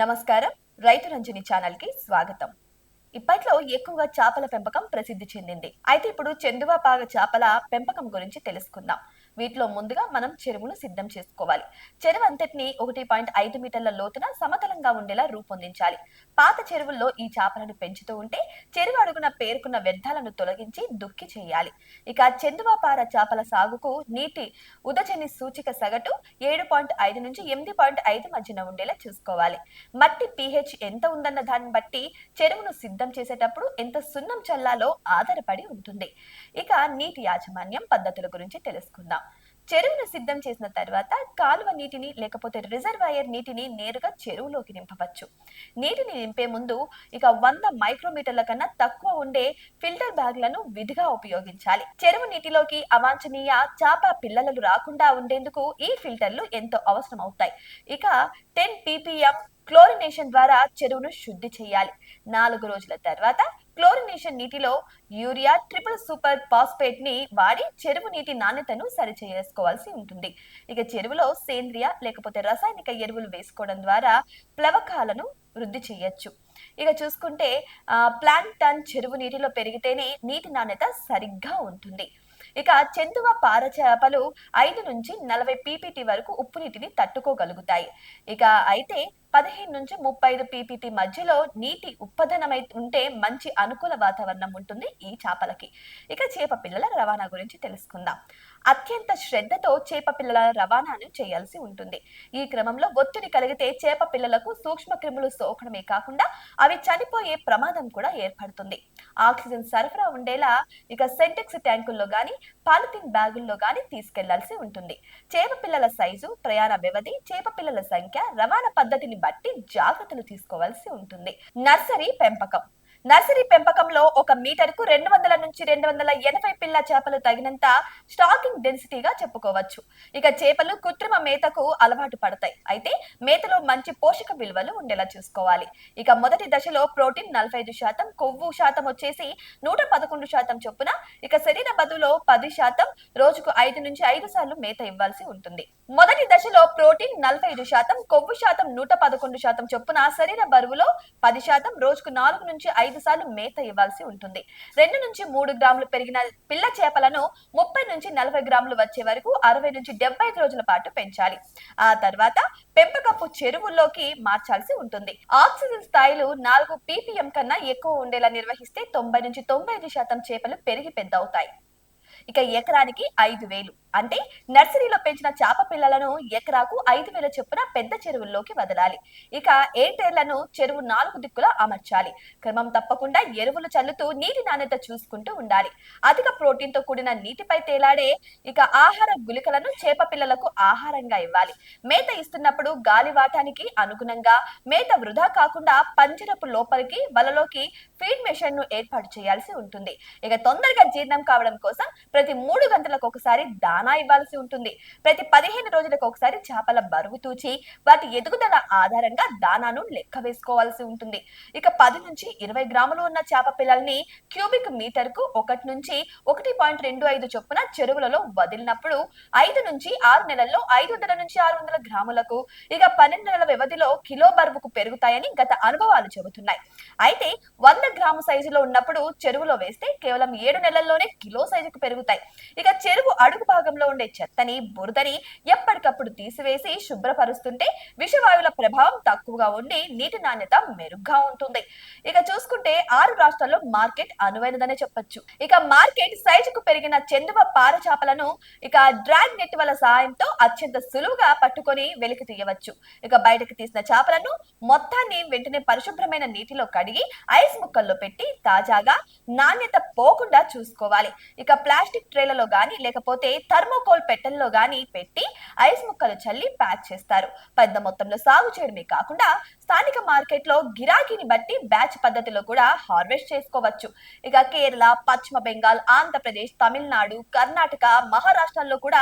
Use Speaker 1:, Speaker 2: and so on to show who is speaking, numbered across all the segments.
Speaker 1: నమస్కారం. రైతు రంజని ఛానల్కి స్వాగతం. ఇప్పట్లో ఎక్కువగా చేపల పెంపకం ప్రసిద్ధి చెందింది. అయితే ఇప్పుడు చెందువాపాగ చేపల పెంపకం గురించి తెలుసుకుందాం. వీటిలో ముందుగా మనం చెరువును సిద్ధం చేసుకోవాలి. చెరువు అంతటిని ఒకటి పాయింట్ ఐదు మీటర్ల లోతున సమతలంగా ఉండేలా రూపొందించాలి. పాత చెరువుల్లో ఈ చేపలను పెంచుతూ ఉంటే చెరువు అడుగున పేరుకున్న వ్యర్థాలను తొలగించి దుక్కి చేయాలి. ఇక చెందువాపార చేపల సాగుకు నీటి ఉదజని సూచిక సగటు ఏడు పాయింట్ ఐదు నుంచి ఎనిమిది పాయింట్ ఐదు మధ్యన ఉండేలా చూసుకోవాలి. మట్టి పీహెచ్ ఎంత ఉందన్న దాన్ని బట్టి చెరువును సిద్ధం చేసేటప్పుడు ఎంత సున్నం చల్లాలో ఆధారపడి ఉంటుంది. ఇక నీటి యాజమాన్యం పద్ధతుల గురించి తెలుసుకుందాం. చెరువును సిద్ధం చేసిన తర్వాత కాలువ నీటిని లేకపోతే రిజర్వాయర్ నీటిని నేరుగా చెరువులోకి నింపవచ్చు. నీటిని నింపే ముందు ఇక వంద మైక్రోమీటర్ల కన్నా తక్కువ ఉండే ఫిల్టర్ బ్యాగ్లను విధిగా ఉపయోగించాలి. చెరువు నీటిలోకి అవాంఛనీయ చాప పిల్లలు రాకుండా ఉండేందుకు ఈ ఫిల్టర్లు ఎంతో అవసరం అవుతాయి ఇక టెన్ పీపీఎం క్లోరినేషన్ ద్వారా చెరువును శుద్ధి చేయాలి. నాలుగు రోజుల తర్వాత క్లోరినేషన్ నీటిలో యూరియా ట్రిపుల్ సూపర్ ఫాస్ఫేట్ని వాడి చెరువు నీటి నాణ్యతను సరిచేసుకోవాల్సి ఉంటుంది. ఇక చెరువులో సేంద్రియ లేకపోతే రసాయనిక ఎరువులు వేసుకోవడం ద్వారా ప్లవకాలను వృద్ధి చేయొచ్చు. ఇక చూసుకుంటే ప్లాంటన్ చెరువు నీటిలో పెరిగితేనే నీటి నాణ్యత సరిగ్గా ఉంటుంది. ఇక చెందువ పార చేపలు ఐదు నుంచి నలభై పీపీటీ వరకు ఉప్పు నీటిని తట్టుకోగలుగుతాయి. ఇక అయితే పదిహేను నుంచి ముప్పై ఐదు పీపీటీ మధ్యలో నీటి ఉప్పదనమై ఉంటే మంచి అనుకూల వాతావరణం ఉంటుంది ఈ చేపలకి. ఇక చేప పిల్లల రవాణా గురించి తెలుసుకుందాం. అత్యంత శ్రద్ధతో చేప పిల్లల రవాణాను చేయాల్సి ఉంటుంది. ఈ క్రమంలో ఒత్తిడి కలిగితే చేప పిల్లలకు సూక్ష్మ క్రిములు సోకడమే కాకుండా అవి చనిపోయే ప్రమాదం కూడా ఏర్పడుతుంది. ఆక్సిజన్ సరఫరా ఉండేలా ఇక సెంటెక్స్ ట్యాంకుల్లో కానీ పాలిథిన్ బ్యాగుల్లో కానీ తీసుకెళ్ళాల్సి ఉంటుంది. చేప పిల్లల సైజు ప్రయాణ వ్యవధి చేప పిల్లల సంఖ్య రవాణా పద్ధతిని బట్టి జాగ్రత్తలు తీసుకోవాల్సి ఉంటుంది. నర్సరీ పెంపకం. నర్సరీ పెంపకంలో ఒక మీటర్కు రెండు వందల నుంచి రెండు వందల ఎనభై పిల్ల చేపలు తగినంత స్టాకింగ్ డెన్సిటీగా చెప్పుకోవచ్చు. ఇక చేపలు కృత్రిమ మేతకు అలవాటు పడతాయి. అయితే మేతలో మంచి పోషక విలువలు ఉండేలా చూసుకోవాలి. ఇక మొదటి దశలో ప్రోటీన్ నలభై ఐదు శాతం కొవ్వు శాతం వచ్చేసి నూట పదకొండు శాతం చొప్పున ఇక శరీర బదులో పది శాతం రోజుకు ఐదు నుంచి ఐదు సార్లు మేత ఇవ్వాల్సి ఉంటుంది. మొదటి దశలో ప్రోటీన్ నలభై ఐదు శాతం కొవ్వు శాతం నూట పదకొండు శాతం చొప్పున శరీర బరువులో పది శాతం రోజుకు నాలుగు నుంచి ఐదు సార్లు మేత ఇవ్వాల్సి ఉంటుంది. రెండు నుంచి మూడు గ్రాములు పెరిగిన పిల్ల చేపలను ముప్పై నుంచి నలభై గ్రాములు వచ్చే వరకు అరవై నుంచి డెబ్బై ఐదు రోజుల పాటు పెంచాలి. ఆ తర్వాత పెంపకపు చెరువుల్లోకి మార్చాల్సి ఉంటుంది. ఆక్సిజన్ స్థాయిలు నాలుగు పీపీఎం కన్నా ఎక్కువ ఉండేలా నిర్వహిస్తే తొంభై నుంచి తొంభై ఐదు శాతం చేపలు పెరిగి పెద్ద అవుతాయి ఇక ఎకరానికి ఐదు వేలు. అంటే నర్సరీలో పెంచిన చేప పిల్లలను ఎకరాకు ఐదు వేల చొప్పున పెద్ద చెరువుల్లోకి వదలాలి. ఇక ఏటేర్లను చెరువు నాలుగు దిక్కులా అమర్చాలి. క్రమం తప్పకుండా ఎరువులు చల్లుతూ నీటి నాణ్యత చూసుకుంటూ ఉండాలి. అధిక ప్రోటీన్తో కూడిన నీటిపై తేలాడే ఇక ఆహార గుళికలను చేప పిల్లలకు ఆహారంగా ఇవ్వాలి. మేత ఇస్తున్నప్పుడు గాలివాటానికి అనుగుణంగా మేత వృధా కాకుండా పంజరపు లోపలికి వలలోకి ఫీడ్ మెషిన్ను ఏర్పాటు చేయాల్సి ఉంటుంది. ఇక తొందరగా జీర్ణం కావడం కోసం ప్రతి మూడు గంటలకు ఒకసారి దానా ఇవ్వాల్సి ఉంటుంది. ప్రతి పదిహేను రోజులకు ఒకసారి చేపల బరువు తూచి వాటి ఎదుగుదల ఆధారంగా దానాను లెక్క వేసుకోవాల్సి ఉంటుంది. ఇక పది నుంచి ఇరవై గ్రాములు ఉన్న చేప పిల్లల్ని క్యూబిక్ మీటర్కు ఒకటి నుంచి ఒకటి పాయింట్ రెండు ఐదు చొప్పున చెరువులలో వదిలినప్పుడు ఐదు నుంచి ఆరు నెలల్లో ఐదు వందల నుంచి ఆరు వందల గ్రాములకు ఇక పన్నెండు నెలల వ్యవధిలో కిలో బరువుకు పెరుగుతాయని గత అనుభవాలు చెబుతున్నాయి. అయితే వంద గ్రాము సైజులో ఉన్నప్పుడు చెరువులో వేస్తే కేవలం ఏడు నెలల్లోనే కిలో సైజుకు పెరుగుతాయి ఇక చెరువు అడుగు భాగంలో ఉండే చెత్తని బురదని ఎప్పటికప్పుడు తీసివేసి శుభ్రపరుస్తుంటే విషవాయువుల ప్రభావం తక్కువగా ఉండి నీటి నాణ్యత మెరుగ్గా ఉంటుంది. ఇక చూసుకుంటే ఆరు రాష్ట్రాల్లో మార్కెట్ అనువైనదనే చెప్పొచ్చు. ఇక మార్కెట్ సైజుకు పెరిగిన చెందువ పార చేపలను ఇక డ్రాగ్ నెట్ వల సహాయంతో అత్యంత సులువుగా పట్టుకొని వెలికి తీయవచ్చు. ఇక బయటకు తీసిన చేపలను మొత్తాన్ని వెంటనే పరిశుభ్రమైన నీటిలో కడిగి ఐస్ ముక్కల్లో పెట్టి తాజాగా నాణ్యత పోకుండా చూసుకోవాలి. ఇక ప్లాస్టిక్ ట్రేలలో గాని లేకపోతే థర్మోకోల్ పెట్టెల్లో గాని పెట్టి ఐస్ ముక్కలు చల్లి ప్యాక్ చేస్తారు. పెద్ద మొత్తంలో సాగు చేయడమే కాకుండా స్థానిక మార్కెట్లో గిరాకీని బట్టి బ్యాచ్ పద్ధతిలో కూడా హార్వెస్ట్ చేసుకోవచ్చు. ఇక కేరళ పశ్చిమ బెంగాల్ ఆంధ్రప్రదేశ్ తమిళనాడు కర్ణాటక మహారాష్ట్రలో కూడా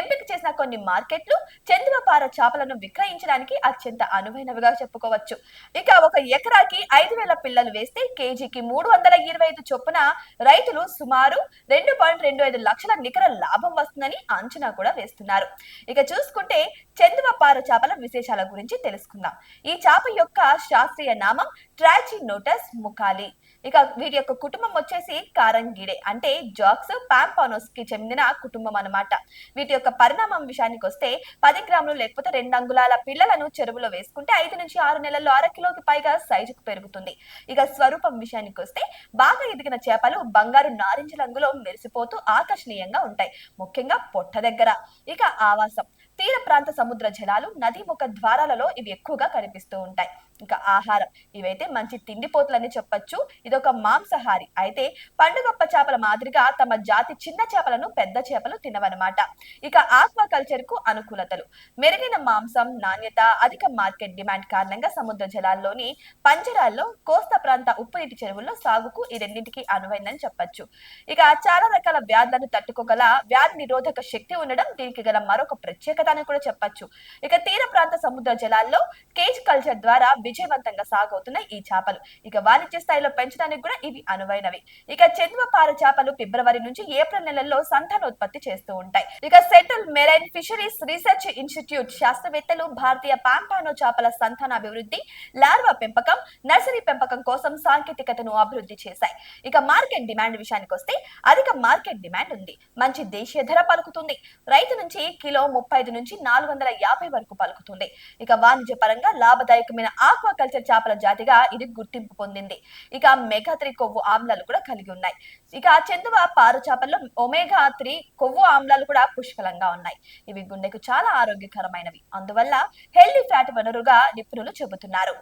Speaker 1: ఎంపిక చేసిన కొన్ని మార్కెట్లు చంద్రపార చేపలను విక్రయించడానికి అత్యంత అనువైనవిగా చెప్పుకోవచ్చు. ఇక ఒక ఎకరాకి ఐదు వేల పిల్లలు వేస్తే కేజీకి మూడు వందల ఇరవై ఐదు చొప్పున రైతులు సుమారు రెండు పాయింట్ రెండు ఐదు లక్షల నికర లాభం వస్తుందని అంచనా కూడా వేస్తున్నారు. ఇక చూసుకుంటే చందువ పార చేపల విశేషాల గురించి తెలుసుకుందాం. ఈ చేప చేప యొక్క శాస్త్రీయ నామం ట్రాచినోటస్ ముఖాలి ఇక వీటి యొక్క కుటుంబం వచ్చేసి కారంగిడే. అంటే జాక్స్ పాంపానోస్కి చెందిన కుటుంబం అన్నమాట. వీటి యొక్క పరిణామం విషయానికి వస్తే పది గ్రాములు లేకపోతే రెండు అంగుళాల పిల్లలను చెరువులో వేసుకుంటే ఐదు నుంచి ఆరు నెలల్లో అర కిలోకి పైగా సైజుకు పెరుగుతుంది. ఇక స్వరూపం విషయానికి వస్తే బాగా ఎదిగిన చేపలు బంగారు నారింజ రంగులో మెరిసిపోతూ ఆకర్షణీయంగా ఉంటాయి. ముఖ్యంగా పొట్ట దగ్గర. ఇక ఆవాసం. తీర ప్రాంత సముద్ర జలాలు నదీముఖ ద్వారాలలో ఇవి ఎక్కువగా కనిపిస్తూ ఉంటాయి. ఇంకా ఆహారం. ఇవైతే మంచి తిండిపోతులని చెప్పొచ్చు. ఇదొక మాంసాహారి. అయితే పండుగప్ప చేపల మాదిరిగా తమ జాతి చిన్న చేపలను పెద్ద చేపలు తినవన్నమాట. ఇక ఆక్వా కల్చర్కు అనుకూలతలు. మెరుగైన మాంసం నాణ్యత అధిక మార్కెట్ డిమాండ్ కారణంగా సముద్ర జలాల్లోని పంజరాల్లో కోస్తా ప్రాంత ఉప్పు నీటి చెరువుల్లో సాగుకు ఈ రెండింటికి అనువైందని చెప్పొచ్చు. ఇక చాలా రకాల వ్యాధులను తట్టుకోగల వ్యాధి నిరోధక శక్తి ఉండడం దీనికి గల మరొక ప్రత్యేకత అని కూడా చెప్పొచ్చు. ఇక తీర ప్రాంత సముద్ర జలాల్లో కేజ్ కల్చర్ ద్వారా విజయవంతంగా సాగవుతున్నాయి ఈ చేపలు. ఇక వాణిజ్య స్థాయిలో పెంచడానికి కూడా ఇవి అనువైనవి. ఇక చంద్రపార చేపలు ఫిబ్రవరి నుంచి ఏప్రిల్ నెలల్లో సంతానోత్పత్తి చేస్తూ ఉంటాయి. ఇక central marine fisheries research institute శాస్త్రవేత్తలు భారతీయ పాంపానో చేపల సంతాన అభివృద్ధి లార్వా పెంపకం నర్సరీ పెంపకం కోసం సాంకేతికతను అభివృద్ధి చేశాయి. ఇక మార్కెట్ డిమాండ్ విషయానికి వస్తే అధిక మార్కెట్ డిమాండ్ ఉంది. మంచి దేశీయ ధర పలుకుతుంది. రైతు నుంచి కిలో ముప్పై ఐదు నుంచి నాలుగు వందల యాభై వరకు పలుకుతుంది. ఇక వాణిజ్య పరంగా లాభదాయకమైన ఆక్వాకల్చర్ చేపల జాతిగా ఇది గుర్తింపు పొందింది. ఇక మెగా త్రీ కొవ్వు ఆమ్లాలు కూడా కలిగి ఉన్నాయి. ఇక చందువ పారు చేపల్లో ఒమేగా త్రీ కొవ్వు ఆమ్లాలు కూడా పుష్కలంగా ఉన్నాయి. ఇవి గుండెకు చాలా ఆరోగ్యకరమైనవి. అందువల్ల హెల్దీ ఫ్యాట్ వనరుగా నిపుణులు చెబుతున్నారు.